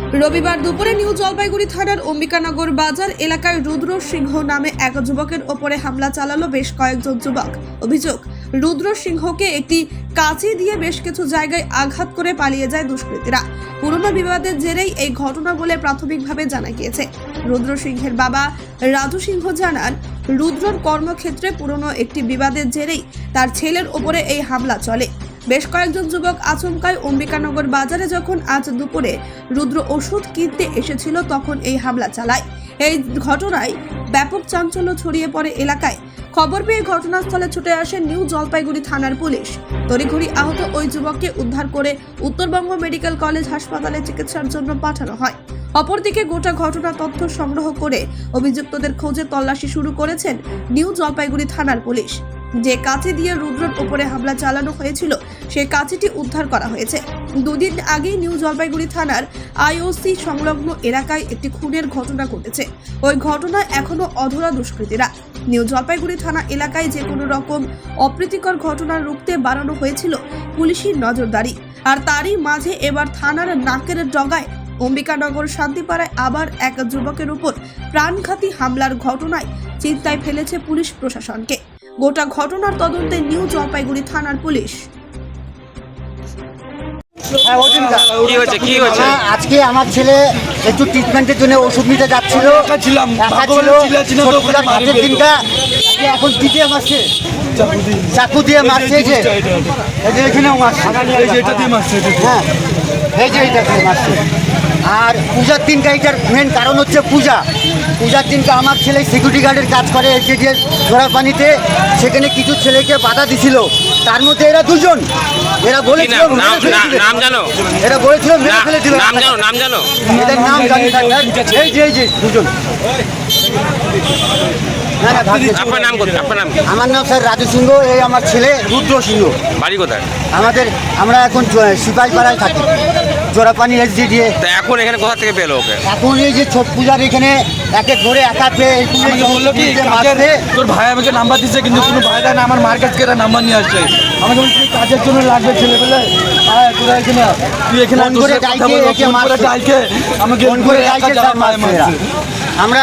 রবিবার দুপুরে নিউ জলপাইগুড়ি থানার অম্বিকানগর বাজার এলাকায় রুদ্র সিংহ নামে এক যুবকের ওপরে হামলা চালালো বেশ কয়েকজন যুবক। অভিযোগ, রুদ্র সিংহকে একটি কাঁচি দিয়ে বেশ কিছু জায়গায় আঘাত করে পালিয়ে যায় দুষ্কৃতীরা। পুরনো বিবাদের জেরেই এই ঘটনা বলে প্রাথমিকভাবে জানা গিয়েছে। রুদ্র সিংহের বাবা রাজু সিংহ জানান, রুদ্রর কর্মক্ষেত্রে পুরনো একটি বিবাদের জেরেই তার ছেলের ওপরে এই হামলা চলে। বেশ কয়েকজন যুবক আচমকায় অম্বিকানগর বাজারে যখন আজ দুপুরে রুদ্র ওষুধ কিনতে এসেছিল, তখন এই হামলা চালায়। এই ঘটনায় ব্যাপক চাঞ্চল্য ছড়িয়ে পড়ে এলাকায়। খবর পেয়ে ঘটনাস্থলে ছুটে আসে নিউ জলপাইগুড়ি থানার পুলিশ। তড়িঘড়ি আহত ওই যুবককে উদ্ধার করে উত্তরবঙ্গ মেডিকেল কলেজ হাসপাতালে চিকিৎসার জন্য পাঠানো হয়। অপরদিকে গোটা ঘটনা তথ্য সংগ্রহ করে অভিযুক্তদের খোঁজে তল্লাশি শুরু করেছেন নিউ জলপাইগুড়ি থানার পুলিশ। যে কাঁচি দিয়ে রুদ্রর ওপরে হামলা চালানো হয়েছিল সেই কাঁচিটি উদ্ধার করা হয়েছে। দুদিন আগেই নিউ জলপাইগুড়ি থানার আইওসি সংলগ্ন এলাকায় একটি খুনের ঘটনা ঘটেছে। ওই ঘটনায় এখনও অধরা দুষ্কৃতীরা। নিউ জলপাইগুড়ি থানা এলাকায় যে কোনো রকম অপ্রীতিকর ঘটনা রুখতে বাড়ানো হয়েছিল পুলিশের নজরদারি। আর তারই মাঝে এবার থানার নাকের ডগায় অম্বিকানগর শান্তিপাড়ায় আবার এক যুবকের উপর প্রাণঘাতী হামলার ঘটনায় চিন্তায় ফেলেছে পুলিশ প্রশাসনকে। গোটা ঘটনার তদন্তে নিউ জলপাইগুড়ি থানার পুলিশ। হ্যাঁ আমার- আজকে আমার ছেলে একটু ট্রিটমেন্টের জন্য ওষুধ নিতে যাচ্ছিল। দিনটা এখন মারছে চাকু দিয়ে। মারছে এখানেও মারছে। হ্যাঁ। এই যে এইটা মারছে। আর পূজার দিনটা এটার মেন কারণ হচ্ছে পূজা। পূজার দিনটা আমার ছেলে সিকিউরিটি গার্ডের কাজ করে এসে যে জোড়া পানিতে। সেখানে কিছু ছেলেকে বাধা দিছিল। তার মধ্যে এরা দুজন। এরা বলেছিল নাম? জানো? এরা বলেছিল মেরে ফেলে দিবে। নাম জানো? নাম জানো? এদের নাম জানি। এই যে এই যে দুজন। আমার নাম স্যার রাজু সিংহ এই আমার ছেলে রুদ্র সিংহ। বাড়ি কোথায়? আমাদের আমরা এখন সিপাহী পাড়ায় থাকি। জোড়াপানি এসডি দিয়ে তা এখন এখানে কোথা থেকে পেল ওকে? এখন এই যে ছট পূজার এখানে একে ধরে একা পেয়ে বলল কি কাজের তোর ভাই আমাকে নাম্বার দিচ্ছে কিন্তু কোনো ভাই দেয় না আমার মার কাছ থেকে একটা নাম্বার নিয়ে আসছে। আমাকে বলছি কাজের জন্য লাগবে ছেলে পেলে আয় তোরা এখানে তুই এখানে ফোন করে ডাইকে একে মারছে। আমাকে ফোন করে ডাইকে আমরা